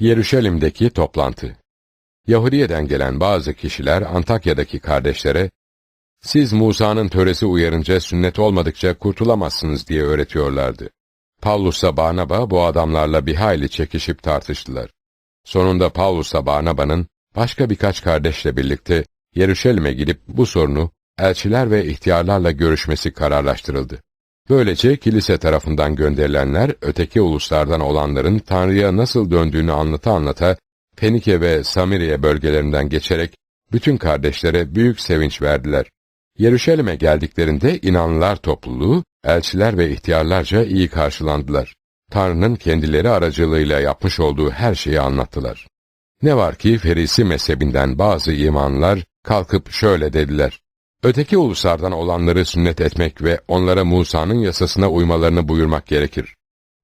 Yeruşalim'deki toplantı. Yahudiye'den gelen bazı kişiler Antakya'daki kardeşlere, siz Musa'nın töresi uyarınca sünnet olmadıkça kurtulamazsınız diye öğretiyorlardı. Pavlus'a Barnaba bu adamlarla bir hayli çekişip tartıştılar. Sonunda Pavlus'a Barnaba'nın başka birkaç kardeşle birlikte Yeruşalim'e gidip bu sorunu elçiler ve ihtiyarlarla görüşmesi kararlaştırıldı. Böylece kilise tarafından gönderilenler öteki uluslardan olanların Tanrı'ya nasıl döndüğünü anlata anlata Fenike ve Samiriye bölgelerinden geçerek bütün kardeşlere büyük sevinç verdiler. Yeruşalim'e geldiklerinde inanlılar topluluğu, elçiler ve ihtiyarlarca iyi karşılandılar. Tanrı'nın kendileri aracılığıyla yapmış olduğu her şeyi anlattılar. Ne var ki Ferisi mezhebinden bazı imanlılar kalkıp şöyle dediler. Öteki uluslardan olanları sünnet etmek ve onlara Musa'nın yasasına uymalarını buyurmak gerekir.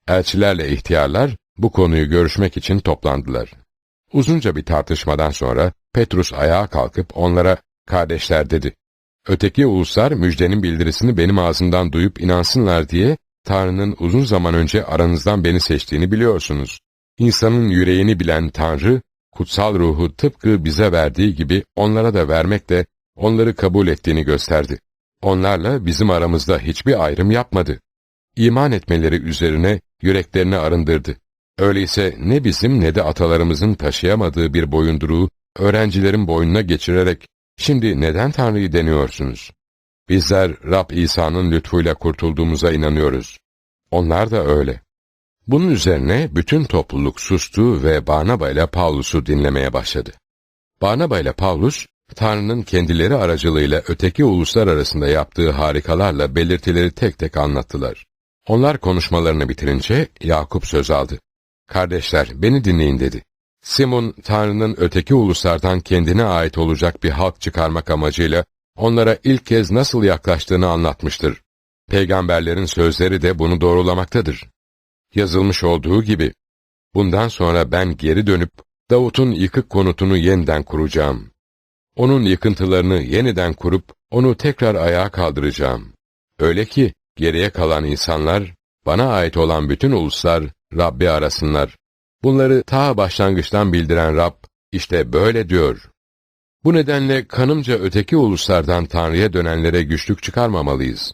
Elçilerle ihtiyarlar bu konuyu görüşmek için toplandılar. Uzunca bir tartışmadan sonra Petrus ayağa kalkıp onlara kardeşler dedi. Öteki uluslar müjdenin bildirisini benim ağzımdan duyup inansınlar diye Tanrı'nın uzun zaman önce aranızdan beni seçtiğini biliyorsunuz. İnsanın yüreğini bilen Tanrı, kutsal ruhu tıpkı bize verdiği gibi onlara da vermekle onları kabul ettiğini gösterdi. Onlarla bizim aramızda hiçbir ayrım yapmadı. İman etmeleri üzerine yüreklerini arındırdı. Öyleyse ne bizim ne de atalarımızın taşıyamadığı bir boyunduruğu öğrencilerin boynuna geçirerek şimdi neden Tanrı'yı deniyorsunuz? Bizler Rab İsa'nın lütfuyla kurtulduğumuza inanıyoruz. Onlar da öyle. Bunun üzerine bütün topluluk sustu ve Barnaba ile Pavlus'u dinlemeye başladı. Barnaba ile Pavlus, Tanrı'nın kendileri aracılığıyla öteki uluslar arasında yaptığı harikalarla belirtileri tek tek anlattılar. Onlar konuşmalarını bitirince Yakup söz aldı. Kardeşler, beni dinleyin dedi. Simon, Tanrı'nın öteki uluslardan kendine ait olacak bir halk çıkarmak amacıyla onlara ilk kez nasıl yaklaştığını anlatmıştır. Peygamberlerin sözleri de bunu doğrulamaktadır. Yazılmış olduğu gibi, bundan sonra ben geri dönüp Davut'un yıkık konutunu yeniden kuracağım. Onun yıkıntılarını yeniden kurup onu tekrar ayağa kaldıracağım. Öyle ki geriye kalan insanlar, bana ait olan bütün uluslar Rabbi arasınlar. Bunları ta başlangıçtan bildiren Rab, işte böyle diyor. Bu nedenle kanımca öteki uluslardan Tanrı'ya dönenlere güçlük çıkarmamalıyız.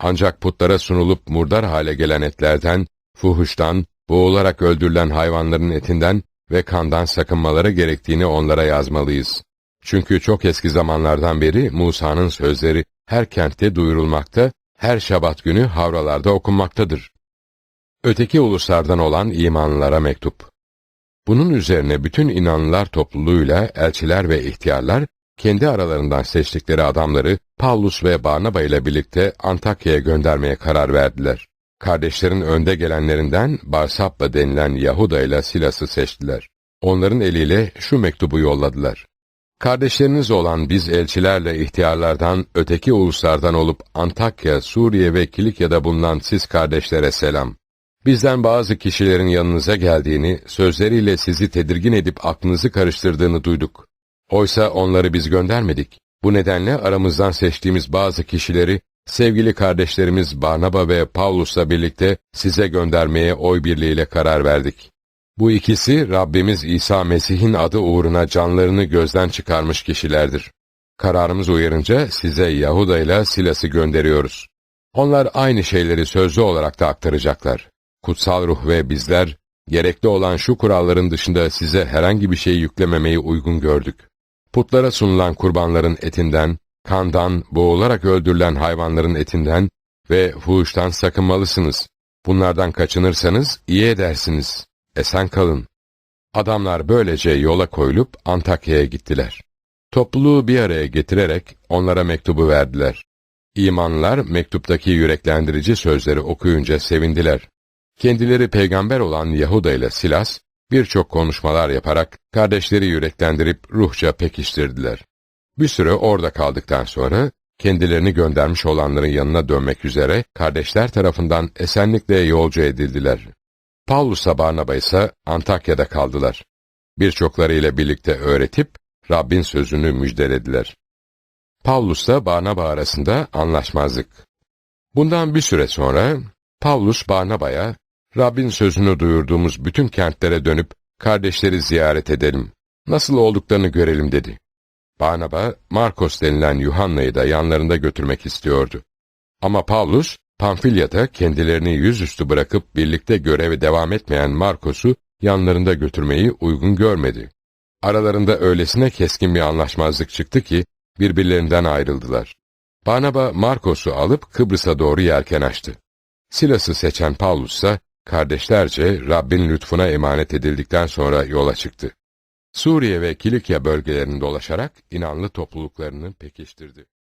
Ancak putlara sunulup murdar hale gelen etlerden, fuhuştan, boğularak öldürülen hayvanların etinden ve kandan sakınmaları gerektiğini onlara yazmalıyız. Çünkü çok eski zamanlardan beri Musa'nın sözleri her kentte duyurulmakta, her şabat günü havralarda okunmaktadır. Öteki uluslardan olan imanlılara mektup. Bunun üzerine bütün inanlılar topluluğuyla elçiler ve ihtiyarlar, kendi aralarından seçtikleri adamları Paulus ve Barnaba ile birlikte Antakya'ya göndermeye karar verdiler. Kardeşlerin önde gelenlerinden Barsabba denilen Yahuda ile Silas'ı seçtiler. Onların eliyle şu mektubu yolladılar. Kardeşleriniz olan biz elçilerle ihtiyarlardan, öteki uluslardan olup Antakya, Suriye ve Kilikya'da bulunan siz kardeşlere selam. Bizden bazı kişilerin yanınıza geldiğini, sözleriyle sizi tedirgin edip aklınızı karıştırdığını duyduk. Oysa onları biz göndermedik. Bu nedenle aramızdan seçtiğimiz bazı kişileri, sevgili kardeşlerimiz Barnaba ve Paulus'la birlikte size göndermeye oy birliğiyle karar verdik. Bu ikisi Rabbimiz İsa Mesih'in adı uğruna canlarını gözden çıkarmış kişilerdir. Kararımız uyarınca size Yahuda ile Silas'ı gönderiyoruz. Onlar aynı şeyleri sözlü olarak da aktaracaklar. Kutsal ruh ve bizler, gerekli olan şu kuralların dışında size herhangi bir şey yüklememeyi uygun gördük. Putlara sunulan kurbanların etinden, kandan, boğularak öldürülen hayvanların etinden ve fuhuştan sakınmalısınız. Bunlardan kaçınırsanız iyi edersiniz. Esen kalın. Adamlar böylece yola koyulup Antakya'ya gittiler. Topluluğu bir araya getirerek onlara mektubu verdiler. İmanlılar mektuptaki yüreklendirici sözleri okuyunca sevindiler. Kendileri peygamber olan Yahuda ile Silas, birçok konuşmalar yaparak kardeşleri yüreklendirip ruhça pekiştirdiler. Bir süre orada kaldıktan sonra, kendilerini göndermiş olanların yanına dönmek üzere kardeşler tarafından esenlikle yolcu edildiler. Paulus'a Barnaba ise Antakya'da kaldılar. Birçokları ile birlikte öğretip, Rabbin sözünü müjdelediler. Paulus'la Barnaba arasında anlaşmazlık. Bundan bir süre sonra, Paulus Barnaba'ya, Rabbin sözünü duyurduğumuz bütün kentlere dönüp, kardeşleri ziyaret edelim, nasıl olduklarını görelim dedi. Barnaba, Markos denilen Yuhanna'yı da yanlarında götürmek istiyordu. Ama Paulus, Pamfilya'da kendilerini yüzüstü bırakıp birlikte göreve devam etmeyen Markos'u yanlarında götürmeyi uygun görmedi. Aralarında öylesine keskin bir anlaşmazlık çıktı ki birbirlerinden ayrıldılar. Barnaba Markos'u alıp Kıbrıs'a doğru yelken açtı. Silas'ı seçen Paulus ise kardeşlerce Rabbin lütfuna emanet edildikten sonra yola çıktı. Suriye ve Kilikya bölgelerini dolaşarak inanlı topluluklarını pekiştirdi.